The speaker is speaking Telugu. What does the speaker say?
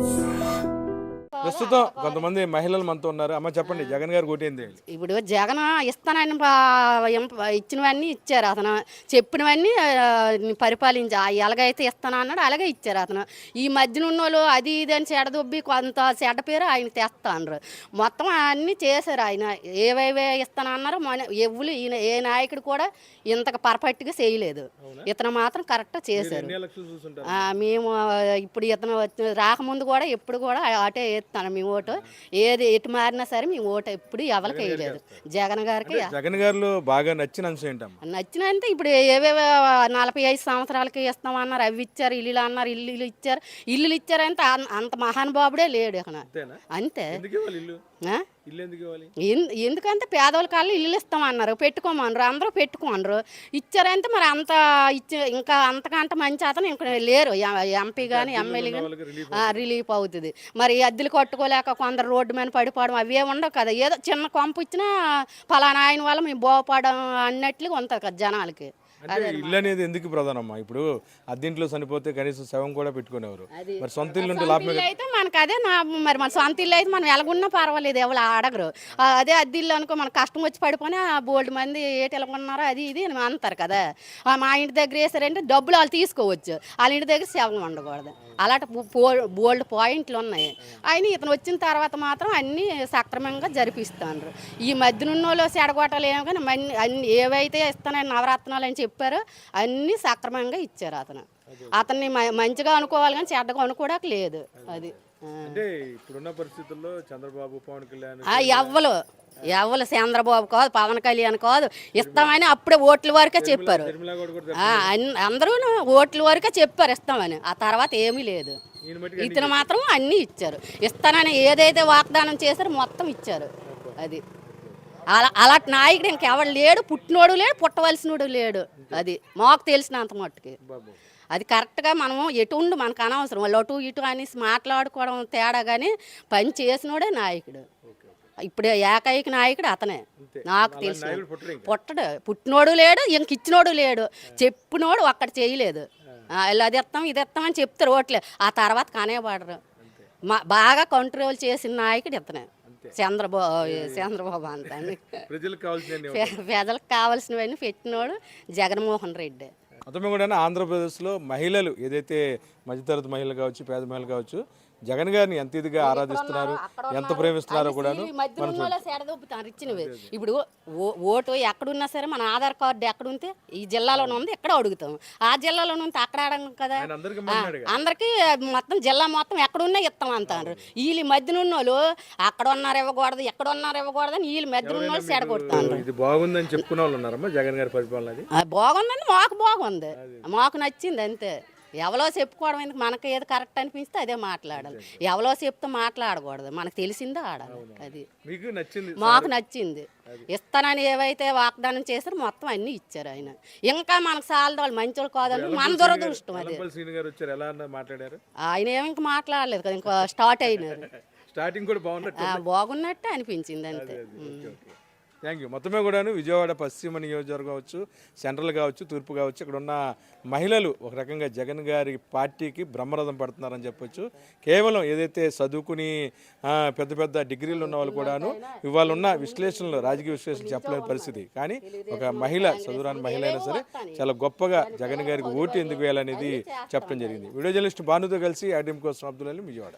Sure. ప్రస్తుతం కొంతమంది మహిళలు మనతో ఉన్నారు. అమ్మ చెప్పండి జగన్ గారు ఓటేంది ఇప్పుడు జగన్ ఇస్తానని ఇచ్చినవన్నీ ఇచ్చారు అతను. చెప్పినవన్నీ పరిపాలించి ఎలాగైతే ఇస్తాను అన్నాడు అలాగే ఇచ్చారు అతను. ఈ మధ్యన ఉన్నోళ్ళు అది ఇది అని చెడదొబ్బి కొంత చెడ్డ పేరు ఆయన తెస్తాండ్రు. మొత్తం అన్నీ చేశారు ఆయన. ఏవేవే ఇస్తాను అన్నారో మన ఎవ్వులు ఈయన ఏ నాయకుడు కూడా ఇంతకు పర్ఫెక్ట్గా చేయలేదు. ఇతను మాత్రం కరెక్ట్ చేశారు. మేము ఇప్పుడు ఇతను రాకముందు కూడా ఎప్పుడు కూడా అటే వేస్తాను మేము ఓటు. ఏది ఎటు మారినా సరే మేము ఓటు ఎప్పుడు ఎవరికి వేయలేదు. జగన్ గారికి జగన్ గారిలో బాగా నచ్చిన అంశం ఏంటమ్మా? నచ్చినంత ఇప్పుడు ఏవేవో నలభై ఐదు సంవత్సరాలకి ఇస్తామన్నారు అవి ఇచ్చారు ఇల్లు అన్నారు ఇల్లు ఇచ్చారు. ఇల్లులు ఇచ్చారంటే అంత మహానుభావుడే లేడు ఇక్కడ అంతే. ఎందుకంటే పేదవాళ్ళ కాళ్ళు ఇల్లు ఇస్తామన్నారు. పెట్టుకోమన్నారు. అందరూ పెట్టుకోమన్నారు. ఇచ్చారంటే మరి అంత ఇచ్చే ఇంకా అంతకంటే మంచి అతను ఇంకా లేరు. ఎంపీ కానీ ఎమ్మెల్యే కానీ రిలీఫ్ అవుతుంది. మరి అద్దెలు కట్టుకోలేక కొందరు రోడ్డు మీద పడిపోవడం అవే ఉండవు కదా. ఏదో చిన్న కొంపు ఇచ్చినా ఫలానా ఆయన వల్ల మేము బాగుపడడం అన్నట్లుగా ఉంటుంది కదా జనాలకి. అంటే ఇల్లు అనేది ఎందుకు ప్రధానమ్మా? ఇప్పుడు అద్దెంట్లో చనిపోతే కనీసం శవం కూడా పెట్టుకునేవారు. మరి సొంత ఇల్లు ఉంటే సొంత లాభం ఇల్లు అయితే మనకు అదే నా మరి మన సొంత ఇల్లు అయితే మనం ఎలాగున్నా పర్వాలేదు ఎవరు అడగరు అదే అద్దె ఇల్లు అనుకో మన కష్టం వచ్చి పడిపోయినా బోల్డ్ మంది ఏటి ఎలాగున్నారో అది ఇది అని అంటారు కదా. ఆ, మా ఇంటి దగ్గర వేసారంటే డబ్బులు వాళ్ళు తీసుకోవచ్చు. వాళ్ళ ఇంటి దగ్గర శవం ఉండకూడదు. అలాంటి బోల్డ్ పాయింట్లు ఉన్నాయి. ఆయన ఇతను వచ్చిన తర్వాత మాత్రం అన్నీ సక్రమంగా జరిపిస్తాను ఈ మధ్యనున్నోళ్ళు సెడగొట్టాలు ఏమో కానీ మన్ని అన్ని ఏవైతే ఇస్తానని నవరత్నాలు అని చెప్పారో అన్నీ సక్రమంగా ఇచ్చారు అతను. అతన్ని మంచిగా అనుకోవాలి కానీ చెడ్డగా అనుకోవడానికి లేదు అది. అంటే ఇప్పుడున్న పరిస్థితుల్లో చంద్రబాబు పవన్ కళ్యాణ్ ఎవ్వలు. ఎవ్వలు చంద్రబాబు కాదు పవన్ కళ్యాణ్ కాదు. ఇస్తామని అప్పుడే ఓట్ల వరకే చెప్పారు. అందరూ ఓట్ల వరకే చెప్పారు ఇస్తామని. ఆ తర్వాత ఏమీ లేదు. ఇతను మాత్రం అన్నీ ఇచ్చారు. ఇస్తానని ఏదైతే వాగ్దానం చేశారో మొత్తం ఇచ్చారు. అది. అలా అలాంటి నాయకుడు ఇంకెవడు లేడు పుట్టినోడు లేడు పుట్టవలసినోడు లేడు. అది మాకు తెలిసినంత మట్టుకి. అది కరెక్ట్గా మనము ఎటు ఉండు మనకు అనవసరం. వాళ్ళు అటు ఇటు అనేసి మాట్లాడుకోవడం తేడా కానీ పని చేసినోడే నాయకుడు. ఇప్పుడు ఏకైక నాయకుడు అతనే. అంతే. నాకు తెలిసిన. పుట్టడు పుట్టినోడు లేడు ఇంక ఇచ్చినోడు లేడు చెప్పినోడు ఒక్కటి చేయలేదు. ఇలా అది ఇస్తాం ఇది ఇస్తాం అని చెప్తారు ఓట్లే. ఆ తర్వాత కనేవాడరు. అంతే. మా బాగా కంట్రోల్ చేసిన నాయకుడు ఇతనే. చంద్రబాబు చంద్రబాబు అంత ప్రజలకు కావాల్సిన ప్రజలకు కావాల్సినవన్నీ పెట్టినోడు జగన్మోహన్ రెడ్డి. అతమే కూడా ఆంధ్రప్రదేశ్లో మహిళలు ఏదైతే మధ్యతరగతి మహిళలు కావచ్చు పేద మహిళలు కావచ్చు జగన్ గారిని ఎంత ఇదిగా ఆరాధిస్తున్నారు ఎంత ప్రేమిస్తున్నారో ఇచ్చినవి. ఇప్పుడు ఓటు ఎక్కడున్నా సరే మన ఆధార్ కార్డు ఎక్కడ ఉంటే ఈ జిల్లాలోనే ఉంది ఎక్కడ అడుగుతాం. ఆ జిల్లాలోనే ఉంటే అక్కడ అడగం కదా? అందరికీ మొత్తం జిల్లా మొత్తం ఎక్కడున్నా ఇస్తాం అంటారు. వీళ్ళు మధ్యన ఉన్న వాళ్ళు అక్కడ ఉన్నారు ఇవ్వకూడదు ఎక్కడ ఉన్నారు ఇవ్వకూడదు అని వీళ్ళు మధ్యన ఉన్న వాళ్ళు సెడగొడతారు ఇది బాగుందని చెప్పుకునే వాళ్ళు ఉన్నారమ్మా జగన్ గారి పరిపాలన బాగుందండి మాకు బాగుంది. మాకు నచ్చింది అంతే. ఎవరో చెప్పుకోవడం ఎందుకు? మనకి ఏది కరెక్ట్ అనిపిస్తే అదే మాట్లాడాలి. ఎవరో చెప్తే మాట్లాడకూడదు. మనకు తెలిసిందే ఆడాలి. అది మీకు నచ్చింది మాకు నచ్చింది. ఇస్తానని ఏవైతే వాగ్దానం చేశారో మొత్తం అన్నీ ఇచ్చారు ఆయన. ఇంకా మనకు సాలదు వాళ్ళు మంచోళ్ళు కాదని మన దురదృష్టం అది. ఆయన ఏమి ఇంకా మాట్లాడలేదు కదా ఇంకా స్టార్ట్ అయినారు. స్టార్టింగ్ కూడా బాగున్నట్టు ఆ, బాగున్నట్టే అనిపించింది అంతే. థ్యాంక్ యూ మొత్తమే కూడాను విజయవాడ పశ్చిమ నియోజకవర్గం కావచ్చు సెంట్రల్ కావచ్చు తూర్పు కావచ్చు ఇక్కడ ఉన్న మహిళలు ఒక రకంగా జగన్ గారి పార్టీకి బ్రహ్మరథం పడుతున్నారని చెప్పొచ్చు. కేవలం ఏదైతే చదువుకుని పెద్ద పెద్ద డిగ్రీలు ఉన్న వాళ్ళు కూడాను ఇవాళ ఉన్న విశ్లేషణలు రాజకీయ విశ్లేషణ చెప్పలేని పరిస్థితి. కానీ ఒక మహిళ చదువురాని మహిళ అయినా సరే చాలా గొప్పగా జగన్ గారికి ఓటు ఎందుకు వేయాలనేది చెప్పడం జరిగింది. వీడియో జర్నలిస్ట్ భానుతో కలిసి ఆడియం కోసం అబ్దుల్ అలీ విజయవాడ.